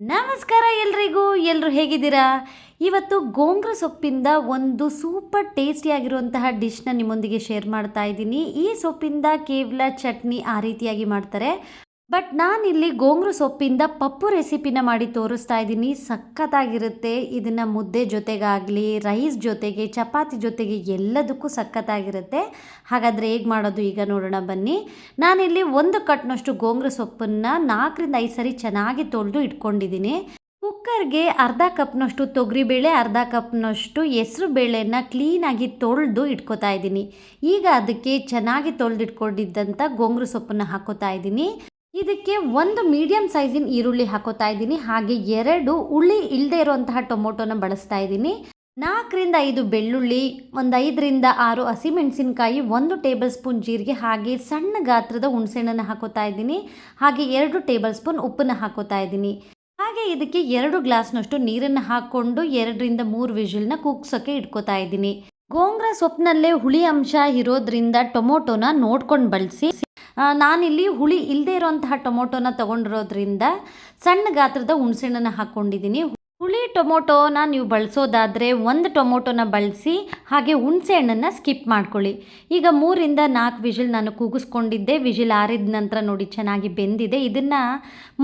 ನಮಸ್ಕಾರ ಎಲ್ರಿಗೂ ಎಲ್ಲರೂ ಹೇಗಿದ್ದೀರಾ? ಇವತ್ತು ಗೋಂಗ್ರ ಸೊಪ್ಪಿಂದ ಒಂದು ಸೂಪರ್ ಟೇಸ್ಟಿಯಾಗಿರುವಂತಹ ಡಿಶ್ನ ನಿಮ್ಮೊಂದಿಗೆ ಶೇರ್ ಮಾಡ್ತಾ ಇದ್ದೀನಿ. ಈ ಸೊಪ್ಪಿಂದ ಕೇವಲ ಚಟ್ನಿ ಆ ರೀತಿಯಾಗಿ ಮಾಡ್ತಾರೆ. ಬಟ್ ನಾನಿಲ್ಲಿ ಗೋಂಗ್ರು ಸೊಪ್ಪಿಂದ ಪಪ್ಪು ರೆಸಿಪಿನ ಮಾಡಿ ತೋರಿಸ್ತಾ ಇದ್ದೀನಿ. ಸಖತ್ತಾಗಿರುತ್ತೆ. ಇದನ್ನು ಮುದ್ದೆ ಜೊತೆಗಾಗಲಿ, ರೈಸ್ ಜೊತೆಗೆ, ಚಪಾತಿ ಜೊತೆಗೆ ಎಲ್ಲದಕ್ಕೂ ಸಖತ್ತಾಗಿರುತ್ತೆ. ಹಾಗಾದರೆ ಹೇಗೆ ಮಾಡೋದು ಈಗ ನೋಡೋಣ ಬನ್ನಿ. ನಾನಿಲ್ಲಿ ಒಂದು ಕಟ್ನಷ್ಟು ಗೋಂಗ್ರು ಸೊಪ್ಪನ್ನು ನಾಲ್ಕರಿಂದ ಐದು ಸರಿ ಚೆನ್ನಾಗಿ ತೊಳೆದು ಇಟ್ಕೊಂಡಿದ್ದೀನಿ. ಕುಕ್ಕರ್ಗೆ ಅರ್ಧ ಕಪ್ನಷ್ಟು ತೊಗರಿಬೇಳೆ, ಅರ್ಧ ಕಪ್ನಷ್ಟು ಹೆಸರು ಬೇಳೆನ ಕ್ಲೀನಾಗಿ ತೊಳೆದು ಇಟ್ಕೋತಾ ಇದ್ದೀನಿ. ಈಗ ಅದಕ್ಕೆ ಚೆನ್ನಾಗಿ ತೊಳೆದಿಟ್ಕೊಂಡಿದ್ದಂಥ ಗೋಂಗ್ರು ಸೊಪ್ಪನ್ನು ಹಾಕೋತಾ ಇದ್ದೀನಿ. ಇದಕ್ಕೆ ಒಂದು ಮೀಡಿಯಮ್ ಸೈಜಿನ ಈರುಳ್ಳಿ ಹಾಕೋತಾ ಇದ್ದೀನಿ. ಹಾಗೆ ಎರಡು ಹುಳಿ ಇಲ್ಲದೆ ಇರುವಂತಹ ಟೊಮೊಟೊನ ಬಳಸ್ತಾ ಇದ್ದೀನಿ. ನಾಲ್ಕರಿಂದ ಐದು ಬೆಳ್ಳುಳ್ಳಿ, ಒಂದು ಐದರಿಂದ ಆರು ಹಸಿಮೆಣಸಿನಕಾಯಿ, ಒಂದು ಟೇಬಲ್ ಸ್ಪೂನ್ ಜೀರಿಗೆ, ಹಾಗೆ ಸಣ್ಣ ಗಾತ್ರದ ಹುಣಸೆಹಣ್ಣನ್ನು ಹಾಕೋತಾ ಇದ್ದೀನಿ. ಹಾಗೆ ಎರಡು ಟೇಬಲ್ ಸ್ಪೂನ್ ಉಪ್ಪನ್ನು ಹಾಕೋತಾ ಇದ್ದೀನಿ. ಹಾಗೆ ಇದಕ್ಕೆ ಎರಡು ಗ್ಲಾಸ್ನಷ್ಟು ನೀರನ್ನು ಹಾಕ್ಕೊಂಡು ಎರಡರಿಂದ ಮೂರು ವಿಷಲ್ನ ಕೂಗ್ಸೋಕ್ಕೆ ಇಟ್ಕೋತಾ ಇದ್ದೀನಿ. ಗೋಂಗ್ರ ಸೊಪ್ಪಿನಲ್ಲೇ ಹುಳಿ ಅಂಶ ಇರೋದ್ರಿಂದ ಟೊಮೊಟೊನ ನೋಡ್ಕೊಂಡು ಬಳಸಿ ನಾನಿಲ್ಲಿ ಹುಳಿ ಇಲ್ಲದೆ ಇರೋಂತಹ ಟೊಮೊಟೊನ ತೊಗೊಂಡಿರೋದ್ರಿಂದ ಸಣ್ಣ ಗಾತ್ರದ ಹುಣಸೆಹಣ್ಣನ್ನು ಹಾಕ್ಕೊಂಡಿದ್ದೀನಿ ಟೊಮೊಟೊನ ನೀವು ಬಳಸೋದಾದರೆ ಒಂದು ಟೊಮೊಟೊನ ಬಳಸಿ ಹಾಗೆ ಹುಣಸೆ ಹಣ್ಣನ್ನು ಸ್ಕಿಪ್ ಮಾಡ್ಕೊಳ್ಳಿ. ಈಗ ಮೂರಿಂದ ನಾಲ್ಕು ವಿಜಿಲ್ ನಾನು ಕೂಗಿಸ್ಕೊಂಡಿದ್ದೆ. ವಿಜಿಲ್ ಆರಿದ ನಂತರ ನೋಡಿ ಚೆನ್ನಾಗಿ ಬೆಂದಿದೆ. ಇದನ್ನು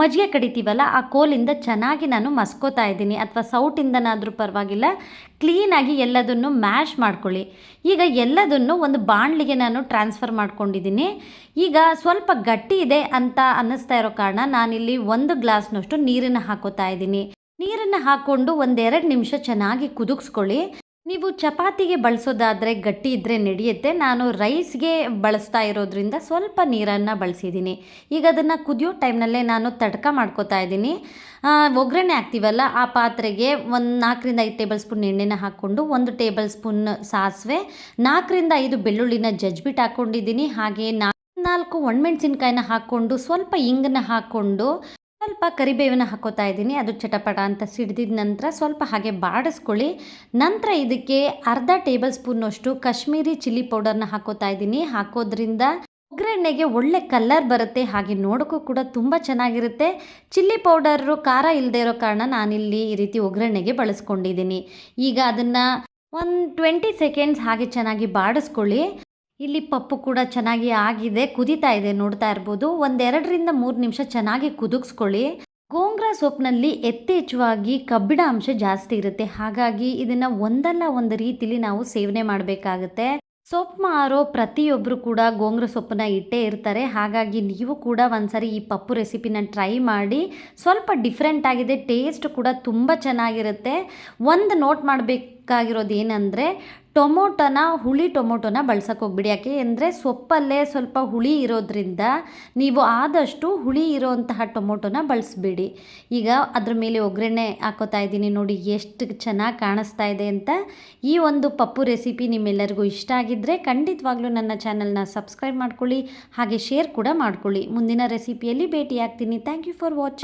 ಮಜ್ಜಿಗೆ ಕಡಿತೀವಲ್ಲ, ಆ ಕೋಲಿಂದ ಚೆನ್ನಾಗಿ ನಾನು ಮಸ್ಕೋತಾ ಇದ್ದೀನಿ. ಅಥವಾ ಸೌಟಿಂದನಾದರೂ ಪರವಾಗಿಲ್ಲ ಕ್ಲೀನಾಗಿ ಎಲ್ಲದನ್ನು ಮ್ಯಾಶ್ ಮಾಡ್ಕೊಳ್ಳಿ. ಈಗ ಎಲ್ಲದನ್ನು ಒಂದು ಬಾಣಲಿಗೆ ನಾನು ಟ್ರಾನ್ಸ್ಫರ್ ಮಾಡ್ಕೊಂಡಿದ್ದೀನಿ. ಈಗ ಸ್ವಲ್ಪ ಗಟ್ಟಿ ಇದೆ ಅಂತ ಅನ್ನಿಸ್ತಾ ಇರೋ ಕಾರಣ ನಾನಿಲ್ಲಿ ಒಂದು ಗ್ಲಾಸ್ನಷ್ಟು ನೀರನ್ನು ಹಾಕೋತಾ ಇದ್ದೀನಿ. ನೀರನ್ನು ಹಾಕ್ಕೊಂಡು ಒಂದೆರಡು ನಿಮಿಷ ಚೆನ್ನಾಗಿ ಕುದುಗಿಸ್ಕೊಳ್ಳಿ ನೀವು ಚಪಾತಿಗೆ ಬಳಸೋದಾದರೆ ಗಟ್ಟಿ ಇದ್ದರೆ ನಡೆಯುತ್ತೆ. ನಾನು ರೈಸ್ಗೆ ಬಳಸ್ತಾ ಇರೋದ್ರಿಂದ ಸ್ವಲ್ಪ ನೀರನ್ನು ಬಳಸಿದ್ದೀನಿ. ಈಗ ಅದನ್ನು ಕುದಿಯೋ ಟೈಮ್ನಲ್ಲೇ ನಾನು ತಡ್ಕ ಮಾಡ್ಕೋತಾ ಇದ್ದೀನಿ. ಒಗ್ಗರಣೆ ಹಾಕ್ತೀವಲ್ಲ, ಆ ಪಾತ್ರೆಗೆ ಒಂದು ನಾಲ್ಕರಿಂದ ಐದು ಟೇಬಲ್ ಸ್ಪೂನ್ ಎಣ್ಣೆನ ಹಾಕ್ಕೊಂಡು ಒಂದು ಟೇಬಲ್ ಸ್ಪೂನ್ ಸಾಸಿವೆ, ನಾಲ್ಕರಿಂದ ಐದು ಬೆಳ್ಳುಳ್ಳಿನ ಜಜ್ಬಿಟ್ಟು ಹಾಕ್ಕೊಂಡಿದ್ದೀನಿ ಹಾಗೆ ನಾಲ್ಕು ಒಣಮೆಣಸಿನ್ಕಾಯಿನ ಹಾಕ್ಕೊಂಡು ಸ್ವಲ್ಪ ಇಂಗನ್ನ ಹಾಕ್ಕೊಂಡು ಸ್ವಲ್ಪ ಕರಿಬೇವನ್ನ ಹಾಕೋತಾ ಇದ್ದೀನಿ. ಅದು ಚಟಪಟ ಅಂತ ಸಿಡ್ದಿದ ನಂತರ ಸ್ವಲ್ಪ ಹಾಗೆ ಬಾಡಿಸ್ಕೊಳ್ಳಿ. ನಂತರ ಇದಕ್ಕೆ ಅರ್ಧ ಟೇಬಲ್ ಸ್ಪೂನಷ್ಟು ಕಾಶ್ಮೀರಿ ಚಿಲ್ಲಿ ಪೌಡರ್ನ ಹಾಕೋತಾ ಇದ್ದೀನಿ. ಹಾಕೋದ್ರಿಂದ ಒಗ್ಗರಣೆಗೆ ಒಳ್ಳೆ ಕಲರ್ ಬರುತ್ತೆ. ಹಾಗೆ ನೋಡೋಕ್ಕೂ ಕೂಡ ತುಂಬ ಚೆನ್ನಾಗಿರುತ್ತೆ. ಚಿಲ್ಲಿ ಪೌಡರು ಖಾರ ಇಲ್ಲದೆ ಇರೋ ಕಾರಣ ನಾನಿಲ್ಲಿ ಈ ರೀತಿ ಒಗ್ಗರಣೆಗೆ ಬಳಸ್ಕೊಂಡಿದ್ದೀನಿ. ಈಗ ಅದನ್ನು ಒಂದು ಟ್ವೆಂಟಿ ಸೆಕೆಂಡ್ಸ್ ಹಾಗೆ ಚೆನ್ನಾಗಿ ಬಾಡಿಸ್ಕೊಳ್ಳಿ. ಇಲ್ಲಿ ಪಪ್ಪು ಕೂಡ ಚೆನ್ನಾಗಿ ಆಗಿದೆ, ಕುದೀತಾ ಇದೆ ನೋಡ್ತಾ ಇರ್ಬೋದು. ಒಂದೆರಡರಿಂದ ಮೂರು ನಿಮಿಷ ಚೆನ್ನಾಗಿ ಕುದಿಸ್ಕೊಳ್ಳಿ ಗೋಂಗ್ರ ಸೊಪ್ಪಿನಲ್ಲಿ ಯಥೇಚ್ಛವಾಗಿ ಕಬ್ಬಿಣ ಅಂಶ ಜಾಸ್ತಿ ಇರುತ್ತೆ. ಹಾಗಾಗಿ ಇದನ್ನು ಒಂದಲ್ಲ ಒಂದು ರೀತಿಲಿ ನಾವು ಸೇವನೆ ಮಾಡಬೇಕಾಗುತ್ತೆ. ಸೊಪ್ಪು ಮಾರೋ ಪ್ರತಿಯೊಬ್ಬರು ಕೂಡ ಗೋಂಗ್ರ ಸೊಪ್ಪನ್ನ ಇಟ್ಟೇ ಇರ್ತಾರೆ. ಹಾಗಾಗಿ ನೀವು ಕೂಡ ಒಂದ್ಸರಿ ಈ ಪಪ್ಪು ರೆಸಿಪಿನ ಟ್ರೈ ಮಾಡಿ. ಸ್ವಲ್ಪ ಡಿಫ್ರೆಂಟ್ ಆಗಿದೆ, ಟೇಸ್ಟ್ ಕೂಡ ತುಂಬ ಚೆನ್ನಾಗಿರುತ್ತೆ. ಒಂದು ನೋಟ್ ಮಾಡಬೇಕಾಗಿರೋದು ಏನಂದರೆ ಟೊಮೊಟೊನ, ಹುಳಿ ಟೊಮೊಟೊನ ಬಳಸಕ್ಕೆ ಹೋಗ್ಬಿಡಿ. ಯಾಕೆ ಅಂದರೆ ಸೊಪ್ಪಲ್ಲೇ ಸ್ವಲ್ಪ ಹುಳಿ ಇರೋದ್ರಿಂದ ನೀವು ಆದಷ್ಟು ಹುಳಿ ಇರೋವಂತಹ ಟೊಮೊಟೊನ ಬಳಸಬೇಡಿ. ಈಗ ಅದ್ರ ಮೇಲೆ ಒಗ್ಗರಣೆ ಹಾಕೋತಾ ಇದ್ದೀನಿ ನೋಡಿ ಎಷ್ಟು ಚೆನ್ನಾಗಿ ಕಾಣಿಸ್ತಾ ಇದೆ ಅಂತ. ಈ ಒಂದು ಪಪ್ಪು ರೆಸಿಪಿ ನಿಮ್ಮೆಲ್ಲರಿಗೂ ಇಷ್ಟ ಆಗಿದ್ದರೆ ಖಂಡಿತವಾಗ್ಲೂ ನನ್ನ ಚಾನಲ್ನ ಸಬ್ಸ್ಕ್ರೈಬ್ ಮಾಡ್ಕೊಳ್ಳಿ, ಹಾಗೆ ಶೇರ್ ಕೂಡ ಮಾಡ್ಕೊಳ್ಳಿ. ಮುಂದಿನ ರೆಸಿಪಿಯಲ್ಲಿ ಭೇಟಿ ಆಗ್ತೀನಿ ಥ್ಯಾಂಕ್ ಯು ಫಾರ್ ವಾಚ್